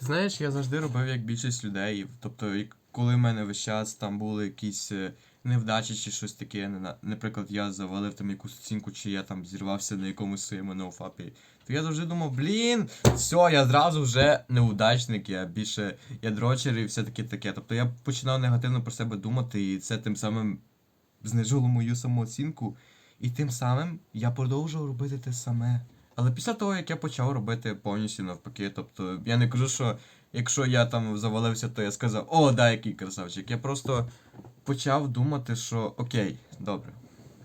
Ти знаєш, я завжди робив як більшість людей. Тобто, коли в мене весь час там були якісь е, невдачі чи щось таке, наприклад, я завалив там якусь оцінку, чи я там зірвався на якомусь своєму ноуфапі, то я завжди думав, блін, все, я зразу вже неудачник, я більше я дрочер і все таке таке. Тобто я починав негативно про себе думати, і це тим самим знижувало мою самооцінку. І тим самим я продовжував робити те саме. Але після того, як я почав робити повністю навпаки, тобто я не кажу, що якщо я там завалився, то я сказав, о, да, який красавчик. Я просто почав думати, що окей, добре,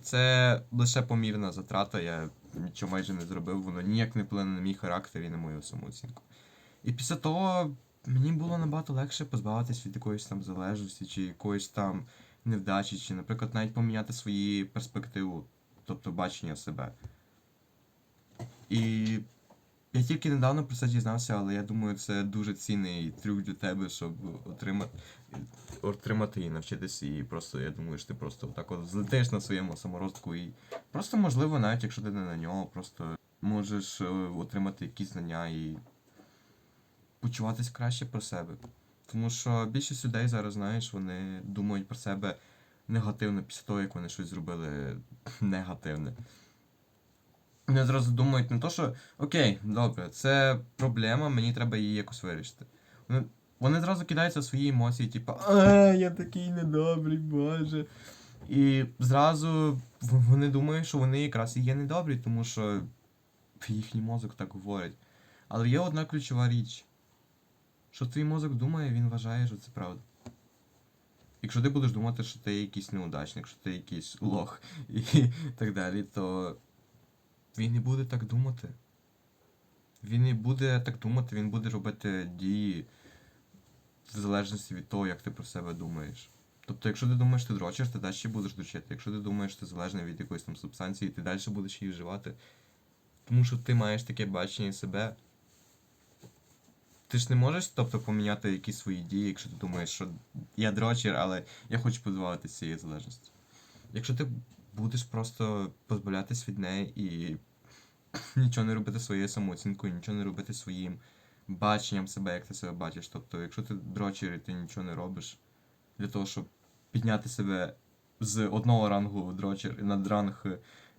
це лише помірна затрата, я нічого майже не зробив, воно ніяк не вплине на мій характер і на мою самооцінку. І після того мені було набагато легше позбавитись від якоїсь там залежності, чи якоїсь там невдачі, чи, наприклад, навіть поміняти свої перспективу, тобто бачення себе. І я тільки недавно про це дізнався, але я думаю, це дуже цінний трюк для тебе, щоб отримати, отримати і навчитися. І просто я думаю, що ти просто так от злетиш на своєму саморостку і просто можливо, навіть якщо ти не на нього, просто можеш е, отримати якісь знання і почуватись краще про себе. Тому що більшість людей зараз, знаєш, вони думають про себе негативно після того, як вони щось зробили негативне. Вони одразу думають не то, що окей, добре, це проблема, мені треба її якось вирішити. Вони, вони зразу кидаються в свої емоції, типу, а, я такий недобрий, боже. І зразу вони думають, що вони якраз і є недобрі, тому що їхній мозок так говорить. Але є одна ключова річ. Що твій мозок думає, він вважає, що це правда. Якщо ти будеш думати, що ти якийсь неудачник, що ти якийсь лох і так далі, то він не буде так думати. Він не буде так думати, він буде робити дії в залежності від того, як ти про себе думаєш. Тобто, якщо ти думаєш, ти дрочиш, ти далі будеш дрочити. Якщо ти думаєш, ти залежний від якоїсь там субстанції, ти далі будеш її вживати. Тому що ти маєш таке бачення себе. Ти ж не можеш, тобто, поміняти якісь свої дії, якщо ти думаєш, що я дрочер, але я хочу позбавитися цієї залежності. Якщо ти будеш просто позбавлятись від неї і нічого не робити своєю самооцінкою, нічого не робити своїм баченням себе, як ти себе бачиш. Тобто, якщо ти дрочер і ти нічого не робиш для того, щоб підняти себе з одного рангу дрочер на ранг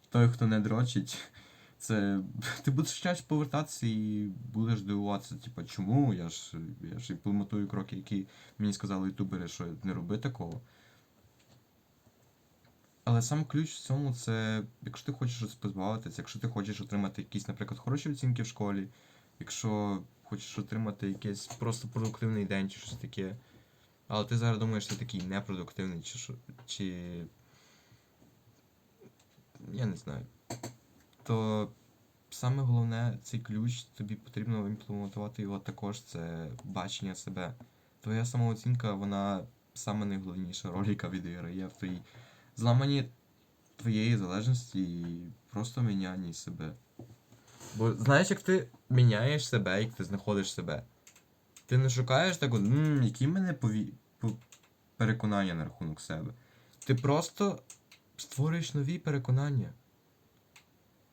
той, хто не дрочить, це ти будеш час повертатися і будеш дивуватися, типу, чому? Я ж я ж імплементую кроки, які мені сказали ютубери, що не роби такого. Але сам ключ в цьому це, якщо ти хочеш щось позбавитися, якщо ти хочеш отримати якісь, наприклад, хороші оцінки в школі, якщо хочеш отримати якийсь просто продуктивний день чи щось таке, але ти зараз думаєш, що ти такий непродуктивний, чи чи. Я не знаю. То саме головне, цей ключ, тобі потрібно імплементувати його також, це бачення себе. Твоя самооцінка, вона саме найголовніша роль, яка відіграє в твоїй зламанні твоєї залежності і просто мінянні себе. Бо знаєш, як ти міняєш себе, як ти знаходиш себе. Ти не шукаєш так, от, які мене пові... по- переконання на рахунок себе. Ти просто створюєш нові переконання.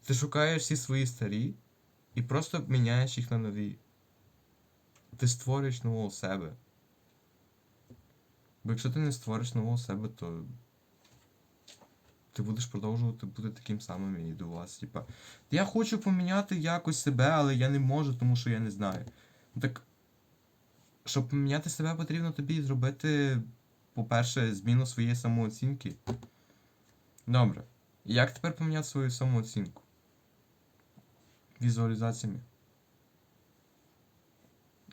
Ти шукаєш всі свої старі і просто міняєш їх на нові. Ти створюєш нового себе. Бо якщо ти не створиш нового себе, то ти будеш продовжувати бути таким самим і до вас. Типа, я хочу поміняти якось себе, але я не можу, тому що я не знаю. Ну Так, щоб поміняти себе, потрібно тобі зробити, по-перше, зміну своєї самооцінки. Добре. Як тепер поміняти свою самооцінку? Візуалізаціями.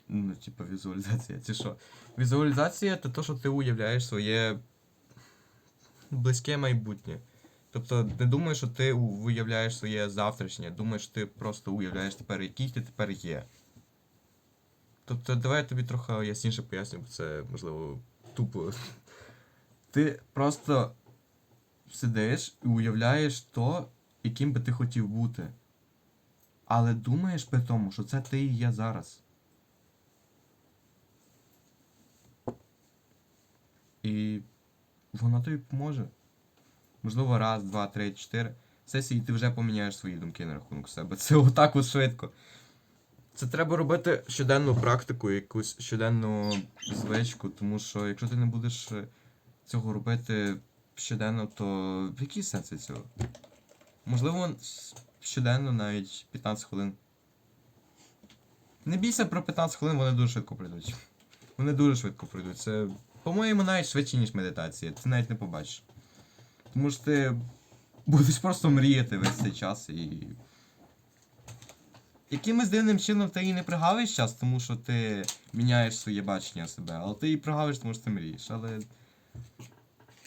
Ну, типа, візуалізація. Це що? Візуалізація це те, що ти уявляєш своє близьке майбутнє. Тобто не думаєш, що ти уявляєш своє завтрашнє, думаєш, ти просто уявляєш тепер, який ти тепер є. Тобто, давай я тобі трохи ясніше поясню, бо це, можливо, тупо. Ти просто сидиш і уявляєш то, яким би ти хотів бути. Але думаєш при тому, що це ти і є зараз. І воно тобі поможе. Можливо, раз, два, три, чотири. Сесії ти вже поміняєш свої думки на рахунок себе. Це отак от швидко. Це треба робити щоденну практику, якусь щоденну звичку, тому що якщо ти не будеш е, цього робити щоденно, то в який сенс цього? Можливо, щоденно навіть 15 хвилин. Не бійся про 15 хвилин, вони дуже швидко пройдуть. Вони дуже швидко пройдуть. Це, по-моєму, навіть швидше, ніж медитація. Ти навіть не побачиш. Тому що ти будеш просто мріяти весь цей час і. Якимось дивним чином ти і не пригавиш час, тому що ти міняєш своє бачення себе, але ти і пригавиш, тому що ти мрієш. Але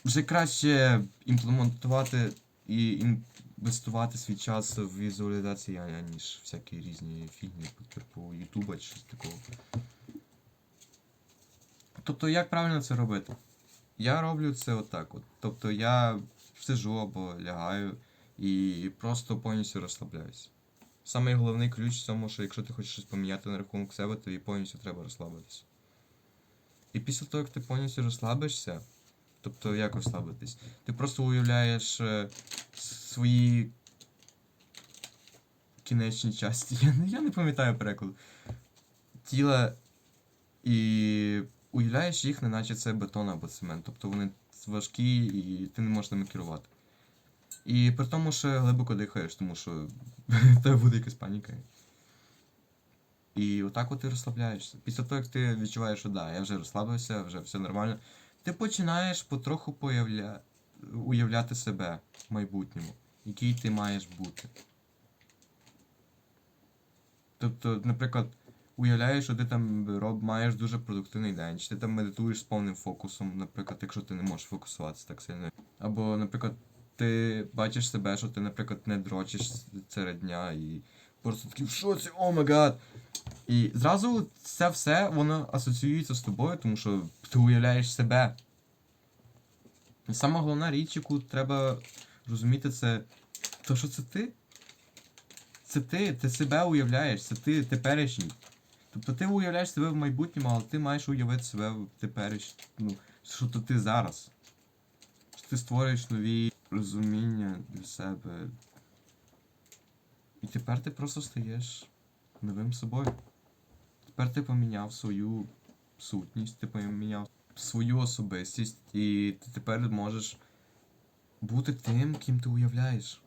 вже краще імплементувати і інвестувати свій час в візуалізації, аніж всякі різні фігні, типу Ютуба чи щось такого. Тобто, як правильно це робити? Я роблю це отак. От. Тобто я сижу або лягаю і просто повністю розслабляюсь. Самий головний ключ в цьому, що якщо ти хочеш щось поміняти на рахунок себе, тобі повністю треба розслабитися. І після того, як ти повністю розслабишся, тобто як розслабитись, ти просто уявляєш е, свої кінечні часті. Я, не- я не пам'ятаю перекладу. Тіла і уявляєш їх, неначе це бетон або цемент. Тобто вони важкі і ти не можеш ними керувати. І при тому, що глибоко дихаєш, тому що тебе буде якась паніка. І отак от ти розслабляєшся. Після того, як ти відчуваєш, що да, я вже розслабився, вже все нормально, ти починаєш потроху появля... уявляти себе в майбутньому, який ти маєш бути. Тобто, наприклад, уявляєш, що ти там роб, маєш дуже продуктивний день, чи ти там медитуєш з повним фокусом, наприклад, якщо ти не можеш фокусуватися так сильно. Або, наприклад, ти бачиш себе, що ти, наприклад, не дрочиш серед дня і просто такий в шоці, о май гад. І зразу це все воно асоціюється з тобою, тому що ти уявляєш себе. І сама головна річ, яку треба розуміти, це то, що це ти. Це ти, ти себе уявляєш, це ти теперішній. Тобто ти уявляєш себе в майбутньому, але ти маєш уявити себе в теперішньому. Ну, що то ти зараз. Що ти створюєш нові розуміння для себе. І тепер ти просто стаєш новим собою. Тепер ти поміняв свою сутність, ти поміняв свою особистість, і ти тепер можеш бути тим, ким ти уявляєш.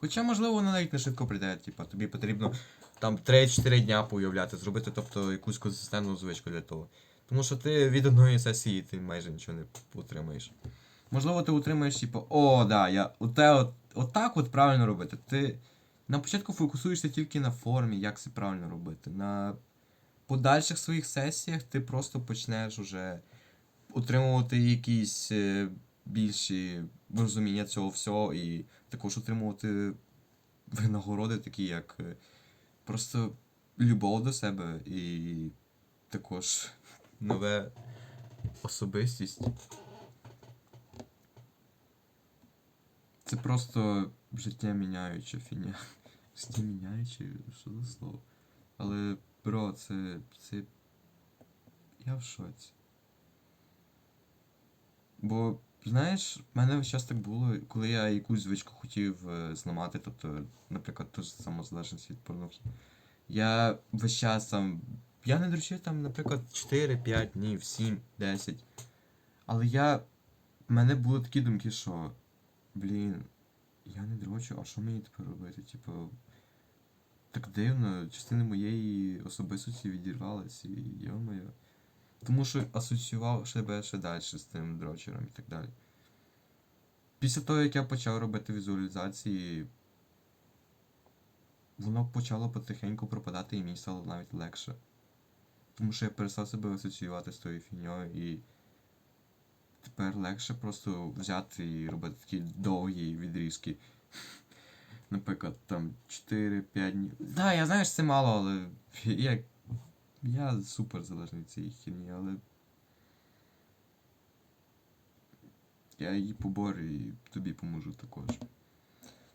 Хоча, можливо, воно навіть не швидко прийде, типа, тобі потрібно там 3-4 дня поуявляти, зробити, тобто якусь консистентну звичку для того. Тому що ти від одної сесії ти майже нічого не отримаєш. Можливо, ти утримаєш, типу, о, да, я оте от, отак от правильно робити. Ти на початку фокусуєшся тільки на формі, як це правильно робити. На подальших своїх сесіях ти просто почнеш уже отримувати якісь е, більші розуміння цього всього, і також отримувати винагороди, такі як е, просто любов до себе і також нове особистість. Це просто життя міняюча фіня. Життя міняюче, що за слово? Але, бро, це. це. Я в шоці. Бо, знаєш, в мене весь час так було, коли я якусь звичку хотів е, зламати, тобто, наприклад, ту самозалежність від порнухи. Я весь час там. Я не дрочив там, наприклад, 4-5 днів, 7, 10. Але я. В мене були такі думки, що. Блін, я не дрочу, а що мені тепер робити? Типу. Так дивно, частина моєї особистості відірвалась, і йо-моє. Тому що асоціював себе ще далі з тим дрочером і так далі. Після того, як я почав робити візуалізації, воно почало потихеньку пропадати і мені стало навіть легше. Тому що я перестав себе асоціювати з тою фіньою і тепер легше просто взяти і робити такі довгі відрізки. Наприклад, там 4-5 днів. Да, я знаю, що це мало, але я, я супер залежний від цієї херні, але. Я її поборю і тобі поможу також.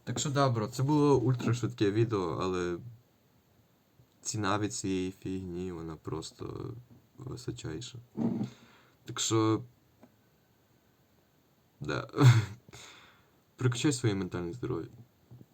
Так що да, це було ультра швидке відео, але ціна від цієї фігні, вона просто височайша. Так що. Да. Прикачай своє ментальне здоров'я.